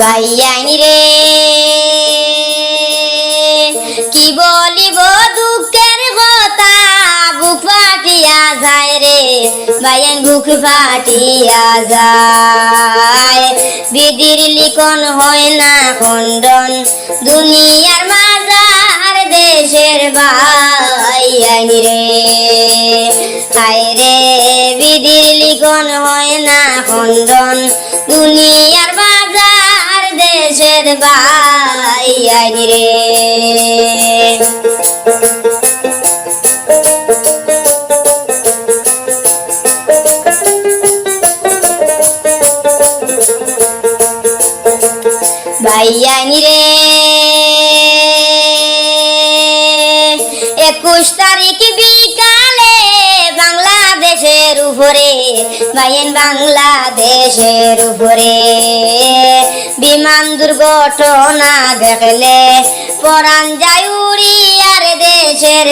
ভাইয়ানি রে, কি বলিব দুঃখের কথা? বুক ফাটিয়া যায় রে, ভাইয়ান বুক ফাটিয়া যায়। বিধির লিখন হয় না খণ্ডন, দুনিয়ার মাজার দেশের ভাইয়ানি রে। হায় রে বিধির লিখন হয় না খণ্ডন দুনিয়ার বাজার দেশের ভাইয়ানি রে। একুশ তারিখ বিকালে বাংলাদেশের উপরে ভাইয়েন বাংলাদেশের উপরে। বিমান দুর্ঘটনা দেখলে পরাণ যায় উড়িয়ার দেশের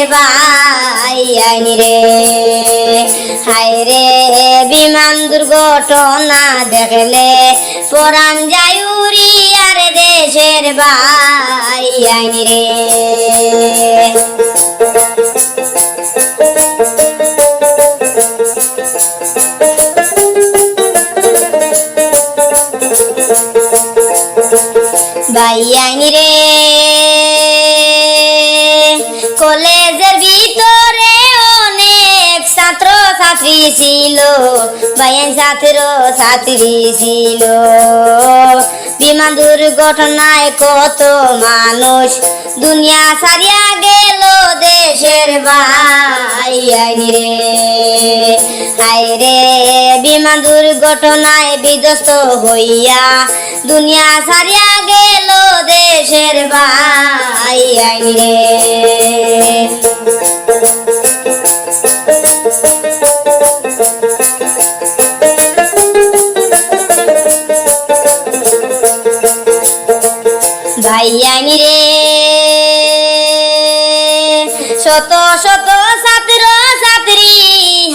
আইনি রে। হায় রে, বিমান দুর্ঘটনা দেখলে পরাণ যায় উড়িয়ার দেশের আইনি রে। ভাইয়ানি রে কলেজের ভিতরে অনেক ছাত্র ছাত্রী ছিল ভাইয়ান ছাত্র ছাত্রী ছিল। বিমান দুর্ঘটনায় কত মানুষ দুনিয়া সারিয়া গেল দেশের ভাইয়ানি রে রে, বিমান দুর্ঘটনায় বিধ্বস্ত হইয়া দুনিয়া সারিয়া গেল দেশের ভাইয়ানি রে। ভাইয়ানি রে। শত শত ছাত্র ছাত্রী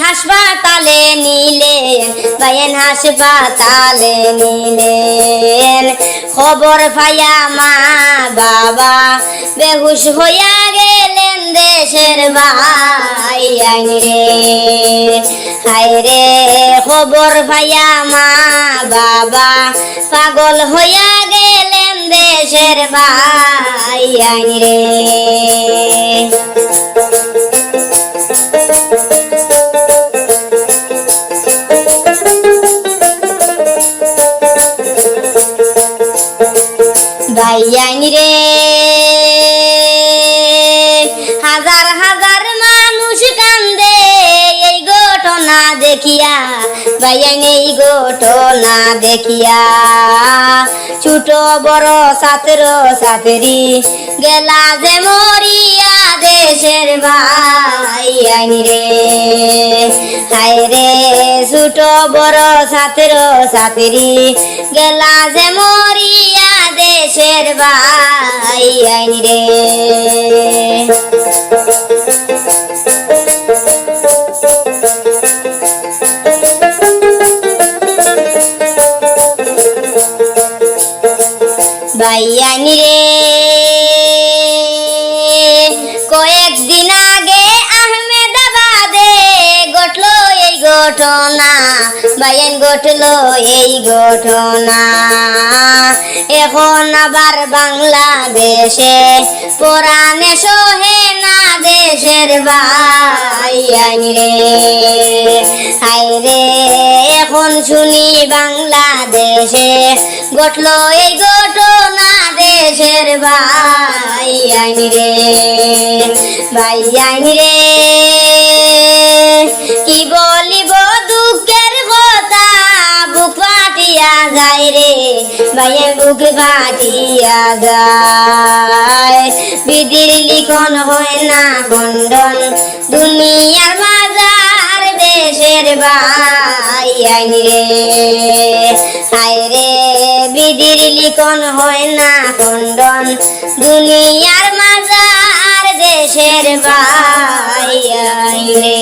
হাসপাতালে নিলে ভাইয়েন হাসপাতালে নিলেন। খবর পাইয়া মা বাবা বেহুশ হইয়া গেলেন দেশের ভাইয়ানি রে। হায় রে, খবর পাইয়া মা বাবা পাগল হইয়া গেলেন দেশের ভাইয়ানি রে। ভাইয়ানি রে। হাজার হাজার ঘটনা দেখিয়া ভাইয়ান এই ঘটনা দেখিয়া। ছোট বড় ছাত্র ছাত্রী গেলা যে মরিয়া দেশের ভাইয়ানি রে। হায় রে, ছোট বড় ছাত্র ছাত্রী গেলা যে মরিয়া দেশের ভাইয়ানি রে। ঘটনা ভাইয়ান ঘটলো এই ঘটনা। এখন আবার বাংলাদেশে, পরাণে সোহে না দেশের ভাইয়ানি রে হাই রে। এখন শুনি বাংলাদেশে ঘটলো এই ঘটনা, দেশের ভাইয়ানি রে ভাইয়ানি রে। কি বলিব রে ভাইয়ের বুক ফাটিয়া যায় বিধির লিখন হয় না খণ্ডন, দুনিয়ার মাজার দেশের ভাইয়ানি রে হায় রে, বিধির লিখন হয় না খণ্ডন, দুনিয়ার মাজার দেশের ভাইয়ানি রে।